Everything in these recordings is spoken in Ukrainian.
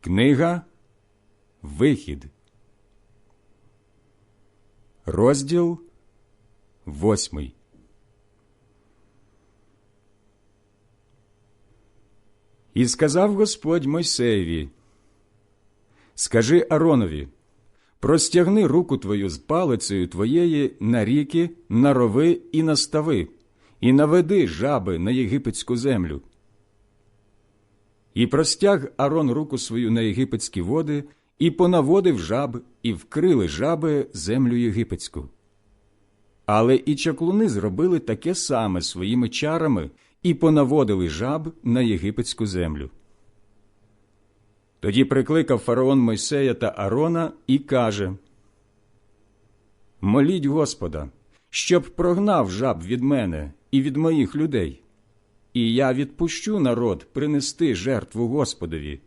Книга Вихід, розділ восьмий. І сказав Господь Мойсеєві, Скажи Аронові, простягни руку твою з палицею твоєї на ріки, на рови і на стави, і наведи жаби на єгипетську землю. І простяг Арон руку свою на єгипетські води, і понаводив жаб, і вкрили жаби землю єгипетську. Але і чаклуни зробили таке саме своїми чарами і понаводили жаб на єгипетську землю. Тоді прикликав фараон Мойсея та Арона і каже Моліть Господа, щоб прогнав жаб від мене і від моїх людей, і я відпущу народ принести жертву Господові.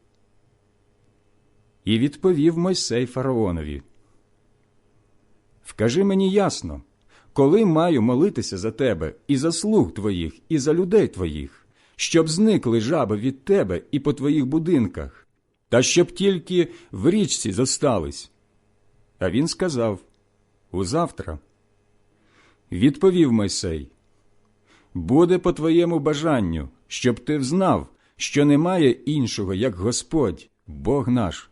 І відповів Мойсей фараонові Вкажи мені ясно, коли маю молитися за тебе і за слуг твоїх, і за людей твоїх, щоб зникли жаби від тебе і по твоїх будинках, та щоб тільки в річці зостались. А він сказав Узавтра. Відповів Мойсей Буде по твоєму бажанню, щоб ти взнав, що немає іншого, як Господь, Бог наш.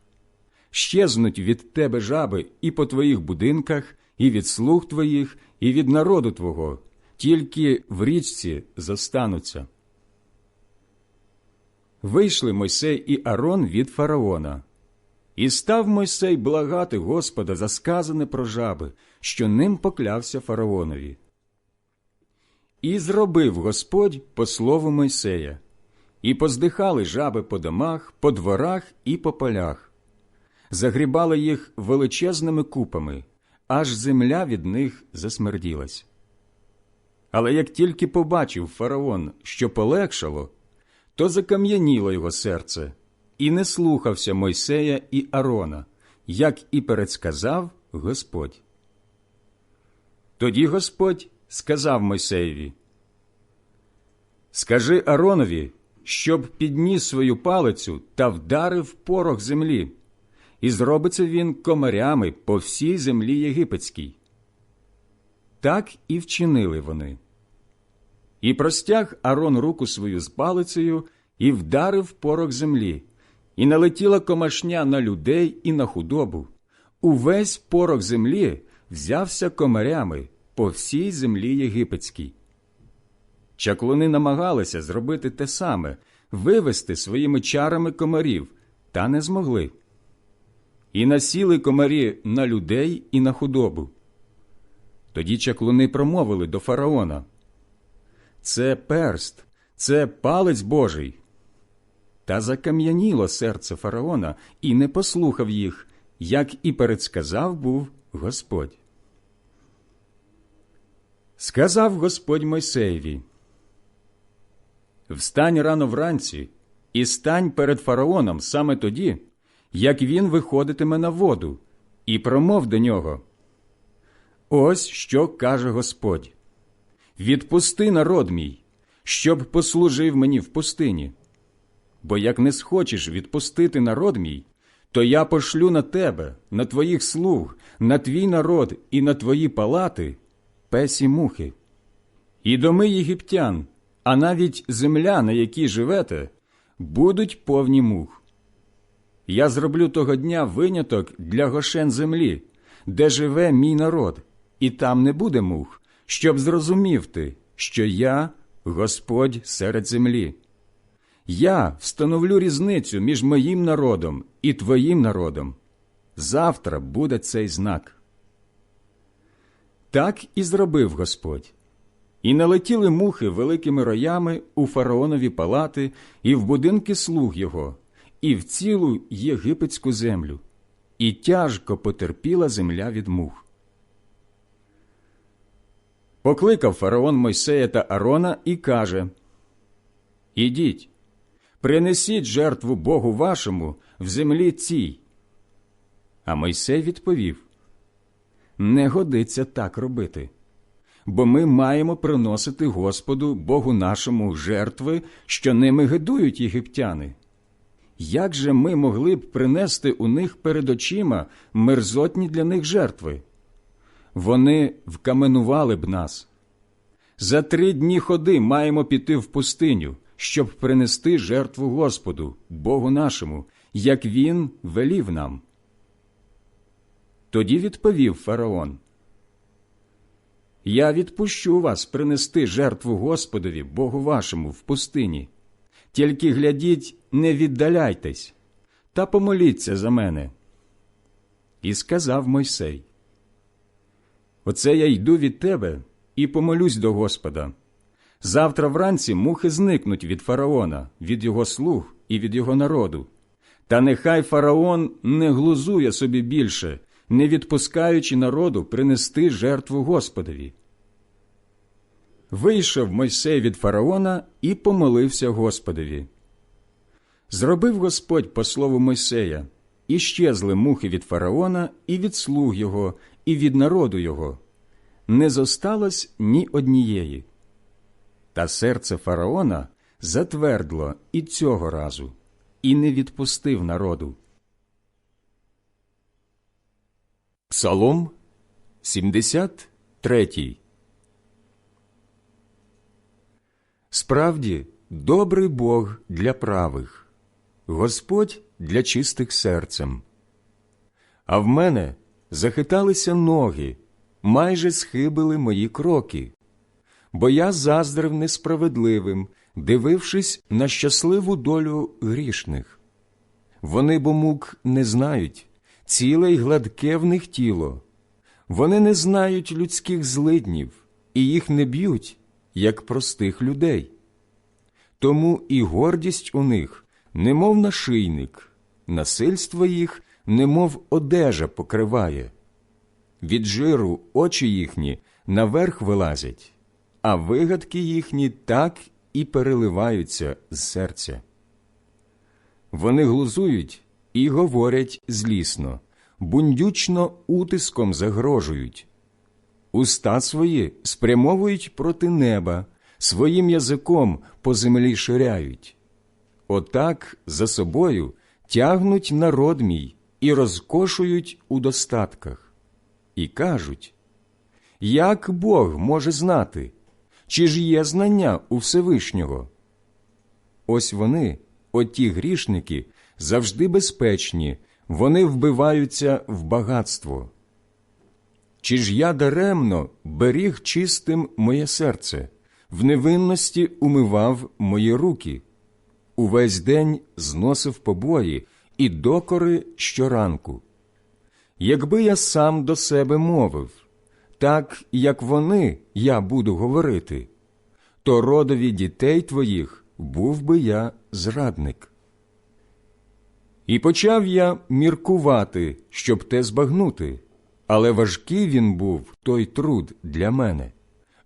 Щезнуть від тебе жаби і по твоїх будинках, і від слуг твоїх, і від народу твого, тільки в річці зостануться. Вийшли Мойсей і Арон від фараона. І став Мойсей благати Господа за сказане про жаби, що ним поклявся фараонові. І зробив Господь по слову Мойсея, і поздихали жаби по домах, по дворах і по полях, загрібали їх величезними купами, аж земля від них засмерділась. Але як тільки побачив фараон, що полегшало, то закам'яніло його серце, і не слухався Мойсея і Арона, як і передсказав Господь. Тоді Господь сказав Мойсеєві, Скажи Аронові, щоб підніс свою палицю та вдарив порох землі, і зробиться він комарями по всій землі єгипетській. Так і вчинили вони. І простяг Арон руку свою з палицею і вдарив порох землі, і налетіла комашня на людей і на худобу. Увесь порох землі взявся комарями по всій землі єгипетській. Чаклуни намагалися зробити те саме вивести своїми чарами комарів, та не змогли. І насіли комарі на людей і на худобу. Тоді чаклуни промовили до фараона Це перст, це палець Божий. Та закам'яніло серце фараона і не послухав їх, як і передсказав був Господь. Сказав Господь Мойсеєві Встань рано вранці і стань перед фараоном саме тоді, як він виходитиме на воду, і промов до нього. Ось що каже Господь: Відпусти народ мій, щоб послужив мені в пустині. Бо як не схочеш відпустити народ мій, то я пошлю на тебе, на твоїх слуг, на твій народ і на твої палати песі мухи. І доми єгиптян, а навіть земля, на якій живете, будуть повні мух. Я зроблю того дня виняток для гошен землі, де живе мій народ, і там не буде мух, щоб зрозумів ти, що я Господь серед землі. Я встановлю різницю між моїм народом і твоїм народом. Завтра буде цей знак. Так і зробив Господь. І налетіли мухи великими роями у фараонові палати, і в будинки слуг його, і в цілу єгипетську землю, і тяжко потерпіла земля від мух. Покликав фараон Мойсея та Арона і каже Ідіть, принесіть жертву Богу вашому в землі цій. А Мойсей відповів Не годиться так робити бо ми маємо приносити Господу Богу нашому жертви, що ними гидують єгиптяни. як же ми могли б принести у них перед очима мерзотні для них жертви? Вони вкаменували б нас. За три дні ходи маємо піти в пустиню, щоб принести жертву Господу, Богу нашому, як Він велів нам. Тоді відповів фараон. Я відпущу вас принести жертву Господові, Богу вашому, в пустині. Тільки глядіть, не віддаляйтесь, та помоліться за мене. І сказав Мойсей: Оце я йду від тебе і помолюсь до Господа. Завтра вранці мухи зникнуть від фараона, від його слуг і від його народу. Та нехай фараон не глузує собі більше, не відпускаючи народу принести жертву Господові. Вийшов Мойсей від фараона і помолився Господові. Зробив Господь по слову Мойсея, і щезли мухи від фараона, і від слуг його, і від народу його. Не зосталось ні однієї. Та серце фараона затвердло і цього разу, і не відпустив народу. Псалом 73 Справді, добрий Бог для правих, Господь для чистих серцем. А в мене захиталися ноги, майже схибили мої кроки, бо я заздрив несправедливим, дивившись на щасливу долю грішних. Вони бо мук не знають, ціле й гладке в них тіло. Вони не знають людських злиднів, і їх не б'ють, як простих людей. Тому і гордість у них, немов нашийник, насильство їх, немов одежа покриває. Від жиру очі їхні наверх вилазять, а вигадки їхні так і переливаються з серця. Вони глузують і говорять злісно, бундючно утиском загрожують. Уста свої спрямовують проти неба, своїм язиком по землі ширяють. Отак за собою тягнуть народ мій і розкошують у достатках. І кажуть, як Бог може знати, чи ж є знання у Всевишнього? Ось вони, оті грішники, завжди безпечні, вони вбиваються в багатство. Чи ж я даремно беріг чистим моє серце, в невинності умивав мої руки, увесь день зносив побої і докори щоранку. Якби я сам до себе мовив, так як вони я буду говорити, то родові дітей твоїх був би я зрадник. І почав я міркувати, щоб те збагнути, але важкий він був той труд для мене,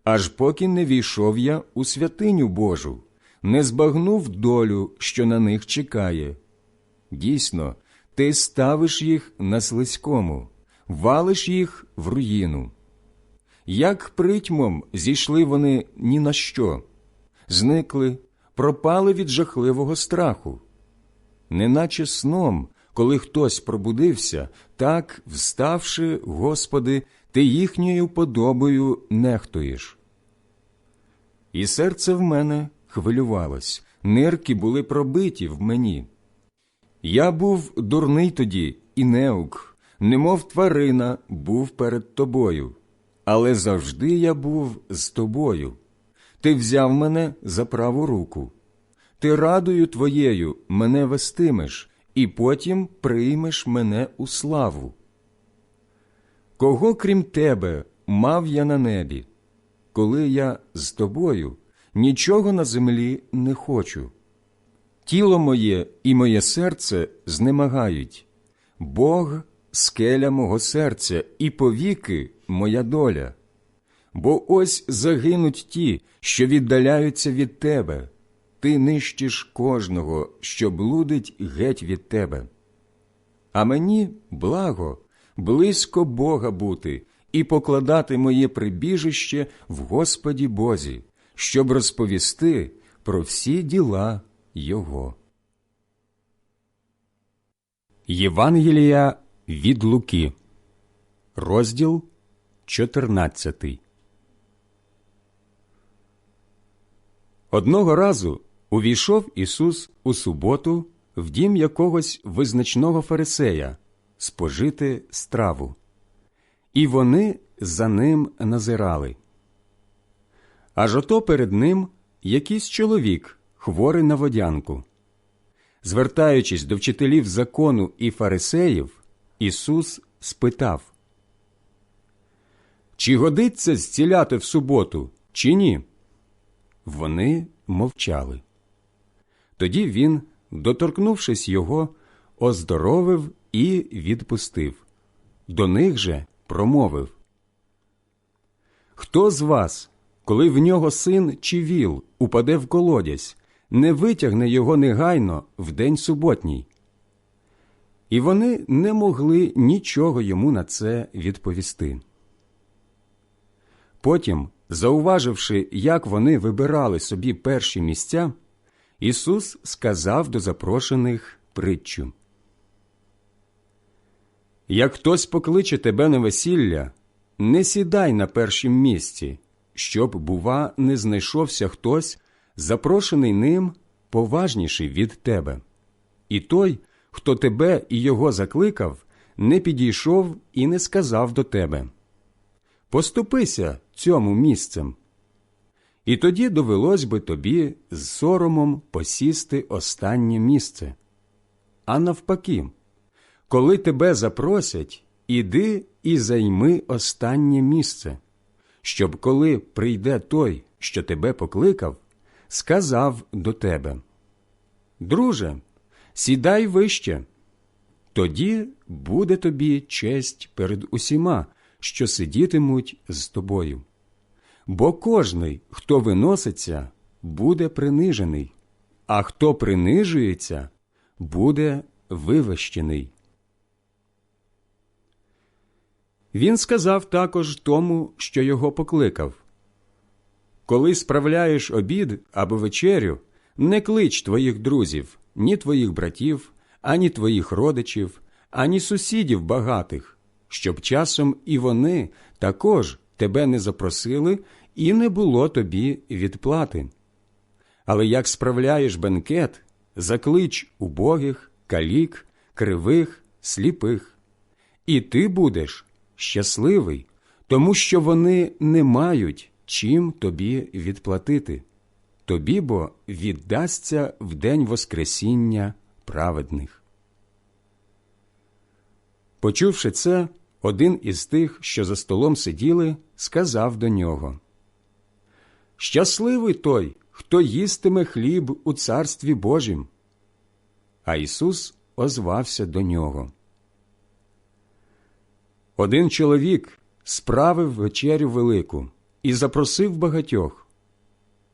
аж поки не війшов я у святиню Божу, не збагнув долю, що на них чекає. Дійсно, ти ставиш їх на слизькому, валиш їх в руїну. Як притьмом зійшли вони ні на що, зникли, пропали від жахливого страху неначе сном, коли хтось пробудився, так, вставши, Господи, ти їхньою подобою нехтуєш. І серце в мене хвилювалось, нирки були пробиті в мені. Я був дурний тоді і неук, немов тварина був перед тобою, але завжди я був з тобою. Ти взяв мене за праву руку ти радою твоєю мене вестимеш, і потім приймеш мене у славу. Кого крім тебе мав я на небі, коли я з тобою нічого на землі не хочу. Тіло моє і моє серце знемагають, Бог скеля мого серця і повіки моя доля. Бо ось загинуть ті, що віддаляються від тебе ти нищиш кожного, що блудить геть від тебе. А мені благо, близько Бога бути і покладати моє прибіжище в Господі Бозі, щоб розповісти про всі діла Його. Євангелія від Луки, розділ 14 Одного разу увійшов Ісус у суботу в дім якогось визначного фарисея спожити страву, і вони за ним назирали. Аж ото перед ним якийсь чоловік, хворий на водянку. Звертаючись до вчителів закону і фарисеїв, Ісус спитав Чи годиться зціляти в суботу, чи ні? Вони мовчали. Тоді він, доторкнувшись його, оздоровив і відпустив. До них же промовив Хто з вас, коли в нього син чи віл упаде в колодязь, не витягне його негайно в день суботній? І вони не могли нічого йому на це відповісти. Потім, зауваживши, як вони вибирали собі перші місця, Ісус сказав до запрошених притчу. Як хтось покличе тебе на весілля, не сідай на першім місці, щоб, бува, не знайшовся хтось, запрошений ним поважніший від тебе. І той, хто тебе і його закликав, не підійшов і не сказав до тебе Поступися цьому місцем. І тоді довелось би тобі з соромом посісти останнє місце. А навпаки, коли тебе запросять, іди і займи останнє місце, щоб коли прийде той, що тебе покликав, сказав до тебе Друже, сідай вище, тоді буде тобі честь перед усіма, що сидітимуть з тобою. Бо кожний, хто виноситься, буде принижений, а хто принижується, буде вивищений. Він сказав також тому, що його покликав Коли справляєш обід або вечерю, не клич твоїх друзів, ні твоїх братів, ані твоїх родичів, ані сусідів багатих, щоб часом і вони також тебе не запросили і не було тобі відплати. Але як справляєш бенкет, заклич убогих, калік, кривих, сліпих, і ти будеш щасливий, тому що вони не мають чим тобі відплатити. Тобі бо віддасться в день Воскресіння праведних. Почувши це, один із тих, що за столом сиділи, сказав до нього Щасливий той, хто їстиме хліб у царстві Божім. А Ісус озвався до нього. Один чоловік справив вечерю велику і запросив багатьох.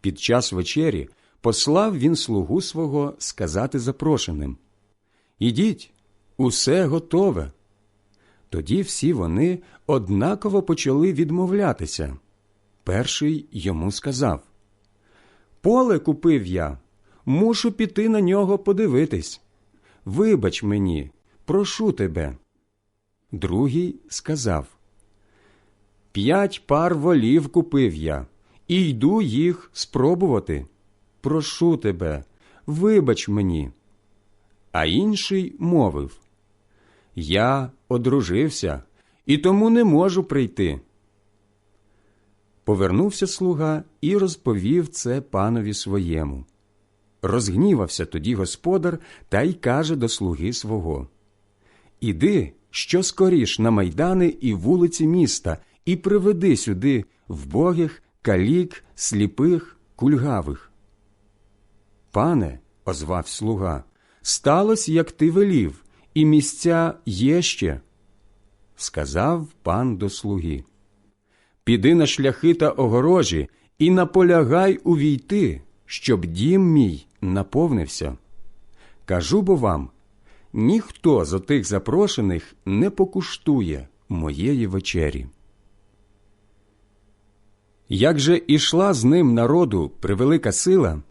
Під час вечері послав він слугу свого сказати запрошеним Ідіть, усе готове. Тоді всі вони однаково почали відмовлятися. Перший йому сказав Поле купив я, мушу піти на нього подивитись. Вибач мені, прошу тебе. Другий сказав П'ять пар волів купив я, і йду їх спробувати. Прошу тебе, вибач мені. А інший мовив Я одружився і тому не можу прийти. Повернувся слуга і розповів це панові своєму. Розгнівався тоді господар та й каже до слуги свого Іди, що скоріш на майдани і вулиці міста, і приведи сюди вбогих, калік, сліпих, кульгавих. Пане, озвав слуга, сталося, як ти велів, і місця є ще. Сказав пан до слуги піди на шляхи та огорожі і наполягай увійти, щоб дім мій наповнився. Кажу бо вам ніхто з отих запрошених не покуштує моєї вечері. Як же ішла з ним народу превелика сила,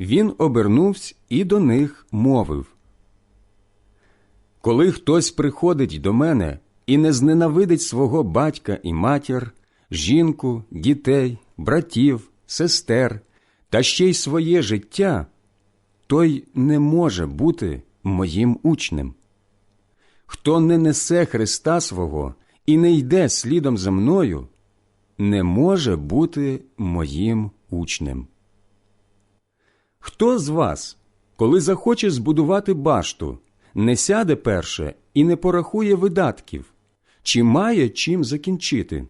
він обернувся і до них мовив Коли хтось приходить до мене і не зненавидить свого батька і матір, жінку, дітей, братів, сестер та ще й своє життя, той не може бути моїм учнем. Хто не несе Христа свого і не йде слідом за мною, не може бути моїм учнем. Хто з вас, коли захоче збудувати башту, не сяде перше і не порахує видатків, чи має чим закінчити,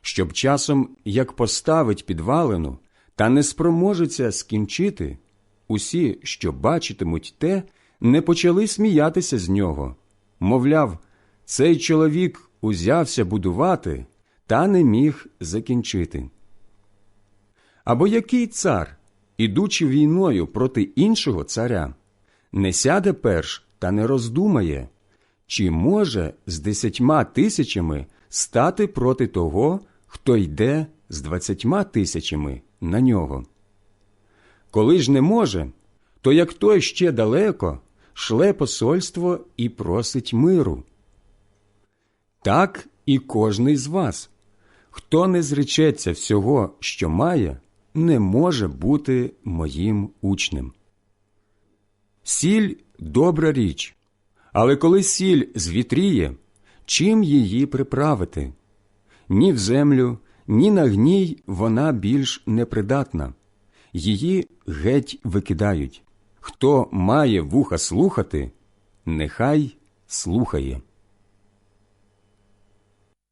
щоб часом, як поставить підвалину, та не спроможеться скінчити, усі, що бачитимуть те, не почали сміятися з нього, мовляв, цей чоловік узявся будувати та не міг закінчити. Або який цар, ідучи війною проти іншого царя, не сяде перш та не роздумає, чи може з десятьма тисячами стати проти того, хто йде з двадцятьма тисячами на нього. Коли ж не може, то як той ще далеко шле посольство і просить миру. Так і кожний з вас, хто не зречеться всього, що має, не може бути моїм учнем. Сіль добра річ, але коли сіль звітріє, чим її приправити? Ні в землю, ні на гній вона більш непридатна. Її геть викидають. Хто має вуха слухати, нехай слухає.